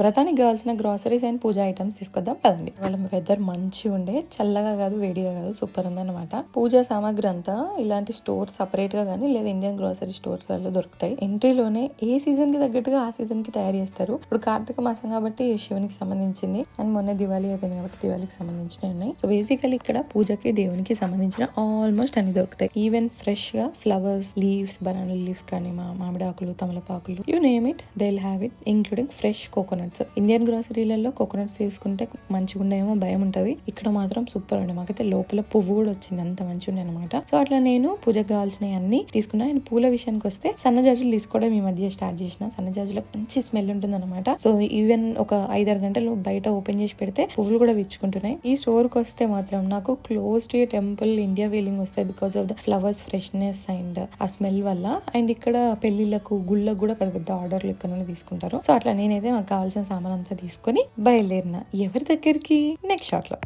వ్రతానికి కావాల్సిన groceries and puja items తీసుకొద్దాం. పదండి. వాళ్ళ వెదర్ మంచిగా ఉండే చల్లగా కాదు వేడిగా కాదు సూపర్ ఉందన్నమాట. పూజా సామాగ్రి అంతా ఇలాంటి స్టోర్ సపరేట్గా కానీ లేదా ఇండియన్ గ్రాసరీ స్టోర్స్లలో దొరుకుతాయి. ఎంట్రీలోనే ఏ సీజన్కి తగ్గట్టుగా ఆ సీజన్కి తయారు చేస్తారు. ఇప్పుడు కార్తీక మాసం కాబట్టి శివునికి సంబంధించింది అండ్ మొన్న దివాళీ అయిపోయింది కాబట్టి దివాళీకి సంబంధించినవి ఉన్నాయి. సో బేసికలీ ఇక్కడ పూజకి దేవునికి సంబంధించిన ఆల్మోస్ట్ అన్ని దొరుకుతాయి. ఈవెన్ ఫ్రెష్గా ఫ్లవర్స్ లీవ్స్ బనానా లీవ్స్ కానీ మామిడాకులు తమలపాకులు you name it they have it including fresh coconut coconuts Indian గ్రాసరీలలో coconuts తీసుకుంటే మంచిగా ఉండేమో భయం ఉంటది ఇక్కడ మాత్రం సూపర్ ఉండే మాకైతే లోపల పువ్వు కూడా వచ్చింది. అంత మంచిగా ఉండే అనమాట సో అట్లా నేను పూజకు కావాల్సినవి అన్ని తీసుకున్నా. అండ్ పూల విషయానికి వస్తే సన్నజాజులు తీసుకోవడం ఈ మధ్య స్టార్ట్ చేసిన. సన్నజాజులకు మంచి స్మెల్ ఉంటుంది అనమాట సో ఈవెన్ ఒక ఐదారు గంటలు బయట ఓపెన్ చేసి పెడితే పువ్వులు కూడా విచ్చుకుంటున్నాయి. ఈ స్టోర్కి వస్తే మాత్రం నాకు close to temple India feeling వస్తాయి because of the flowers freshness and ఆ స్మెల్ వల్ల. అండ్ ఇక్కడ పెళ్ళిళ్ళకు గుళ్ళకు కూడా పెద్ద పెద్ద ఆర్డర్లు ఇక్కడ తీసుకుంటారు. సో అట్లా నేనైతే మాకు కావాల్సిన సామాన్ అంతా తీసుకొని బయలుదేరిన ఎవరి దగ్గరికి? నెక్స్ట్ షాట్లో.